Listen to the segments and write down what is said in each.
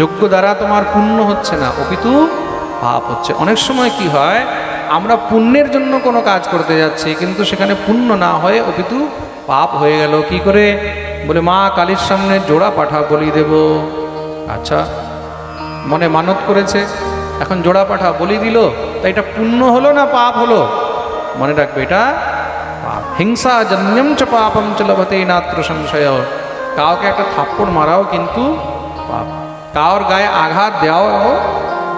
যোগ্য দ্বারা তোমার পুণ্য হচ্ছে না। অপিতু, পাপ হচ্ছে। অনেক সময় কি হয়, আমরা পুণ্যের জন্য কোনো কাজ করতে যাচ্ছি, কিন্তু সেখানে পুণ্য না হয়ে অপিতু পাপ হয়ে গেল। কি করে? বলে, মা, কালীর সামনে জোড়া পাঠা বলি দেব। আচ্ছা মনে মানত করেছে, এখন জোড়া পাঠা বলি দিল তাই এটা পুণ্য হলো না পাপ হলো? মনে রাখবে এটা হিংসা জন্যম চ পাপম চ লভতে নাত্র সংশয়। কাউকে একটা থাপ্পড় মারাও কিন্তু পাপ। কাউর গায়ে আঘাত দেওয়াও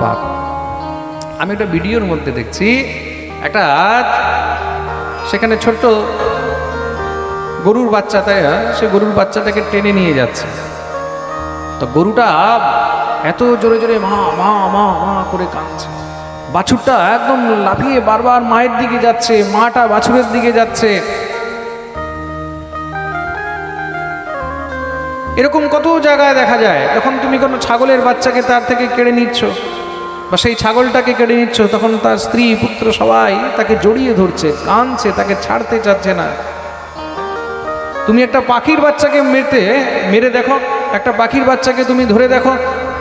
পাপ। আমি একটা ভিডিওর মধ্যে দেখছি, একটা সেখানে ছোট্ট গরুর বাচ্চা, তাই? সে গরুর বাচ্চাটাকে টেনে নিয়ে যাচ্ছে। তো গরুটা এত জোরে জোরে মা মা মা মা করে কাঁদছে। বাছুরটা একদম লাফিয়ে বারবার মায়ের দিকে যাচ্ছে, মাটা বাছুরের দিকে যাচ্ছে। এরকম কত জায়গায় দেখা যায়? যখন তুমি কোনো ছাগলের বাচ্চাকে তার থেকে কেড়ে নিচ্ছ বা সেই ছাগলটাকে কেড়ে নিচ্ছ, তখন তার স্ত্রী, পুত্র সবাই তাকে জড়িয়ে ধরছে, কাঁদছে, তাকে ছাড়তে চাচ্ছে না। তুমি একটা পাখির বাচ্চাকে মেরতে, মেরে দেখো, একটা পাখির বাচ্চাকে তুমি ধরে দেখো,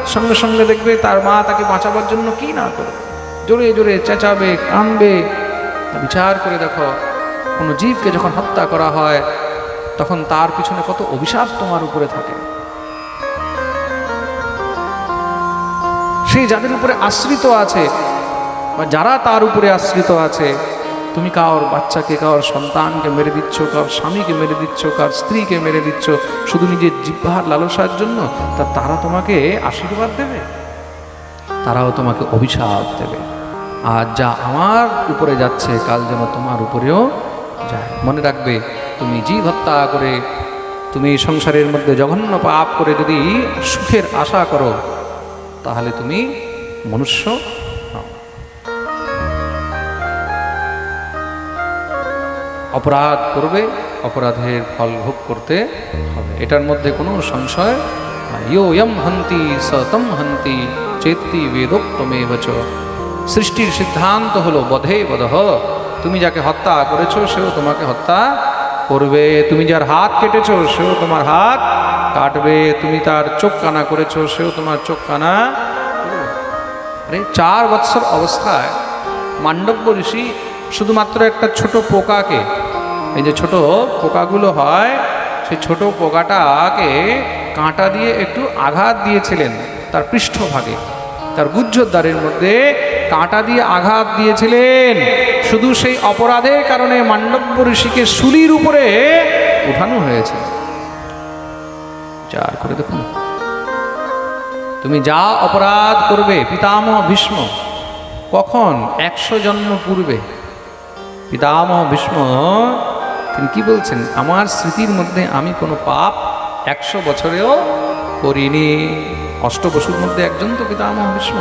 সঙ্গে সঙ্গে দেখবে তার মা তাকে বাঁচাবার জন্য কি না করে। জোরে জোরে চেঁচাবে, কাঁদবে। বিচার করে দেখো, কোনো জীবকে যখন হত্যা করা হয় তখন তার পিছনে কত অভিশাপ তোমার উপরে থাকে। সেই যাদের উপরে আশ্রিত আছে, বা যারা তার উপরে আশ্রিত আছে, তুমি কার বাচ্চাকে, কার সন্তানকে মেরে দিচ্ছ, কার স্বামীকে মেরে দিচ্ছ, কার স্ত্রীকে মেরে দিচ্ছ, শুধু নিজের জিহ্বার লালসার জন্য? তা তারা তোমাকে আশীর্বাদ দেবে? তারাও তোমাকে অভিশাপ দেবে। আর যা আমার উপরে যাচ্ছে, কাল যেন তোমার উপরেও যায়। মনে রাখবে তুমি জীব হত্যা করে, তুমি সংসারের মধ্যে জঘন্য পাপ করে যদি সুখের আশা করো, তাহলে তুমি মনুষ্য অপরাধ করবে, অপরাধের ফল ভোগ করতে হবে। এটার মধ্যে কোনো সংশয় হন্তি সতম হন্তি চেত্তি বেদোক্তমেব চ। সৃষ্টির সিদ্ধান্ত হলো বধে বধহ তুমি যাকে হত্যা করেছ, সেও তোমাকে হত্যা করবে, তুমি যার হাত কেটেছো, সেও তোমার হাত কাটবে, তুমি তার চোখ কানা করেছ, সেও তোমার চোখ কানা। আরে চার বৎসর অবস্থায় মান্ডব্য ঋষি শুধুমাত্র একটা ছোট পোকাকে, এই যে ছোট পোকাগুলো হয়, সেই ছোট পোকাটাকে কাঁটা দিয়ে একটু আঘাত দিয়েছিলেন তার পৃষ্ঠভাগে তার গুজ্জদ্বারের মধ্যে কাঁটা দিয়ে আঘাত দিয়েছিলেন। শুধু সেই অপরাধের কারণে মান্ডব্য ঋষিকে শুলির উপরে উঠানো হয়েছে। চার করে দেখুন। তুমি যা অপরাধ করবে, পিতামহ ভীষ্ম, কখন? একশো জন্ম পূর্বে। পিতামহ ভীষ্ম, তিনি কি বলছেন? আমার স্মৃতির মধ্যে আমি কোনো পাপ একশো বছরেও করিনি। অষ্টবসুর মধ্যে একজন তো পিতামহ ভীষ্ম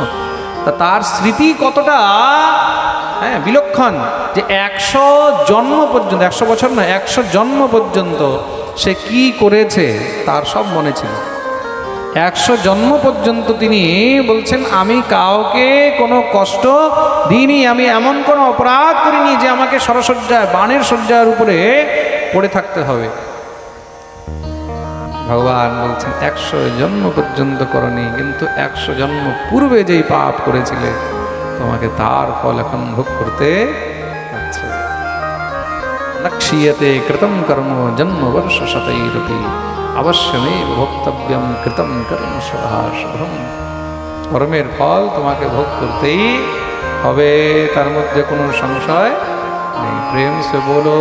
তা তার স্মৃতি কতটা? হ্যাঁ বিলক্ষণ যে একশো জন্ম পর্যন্ত, একশো বছর না একশো জন্ম পর্যন্ত সে কি করেছে তার সব মনে ছিল। একশো জন্ম পর্যন্ত তিনি বলছেন, আমি কাউকে কোনো কষ্ট দিইনি, আমি এমন কোনো অপরাধ করিনি যে আমাকে সরসজ্জায় বাণের সজ্জার উপরে পড়ে থাকতে হবে। ভগবান বলছেন, একশো জন্ম পর্যন্ত করনি, কিন্তু একশো জন্ম পূর্বে যেই পাপ করেছিলে, তোমাকে তার ফল এখন ভোগ করতে নক্ষীয়তে কৃতম কর্ম, জন্ম বর্ষ শতৈরপি, অবশ্যমেব ভোক্তব্যম কৃতম কর্ম সদা শুভম কর্মের ফল তোমাকে ভোগ করতেই হবে, তার মধ্যে কোনো সংশয় নেই। প্রেম সে বলো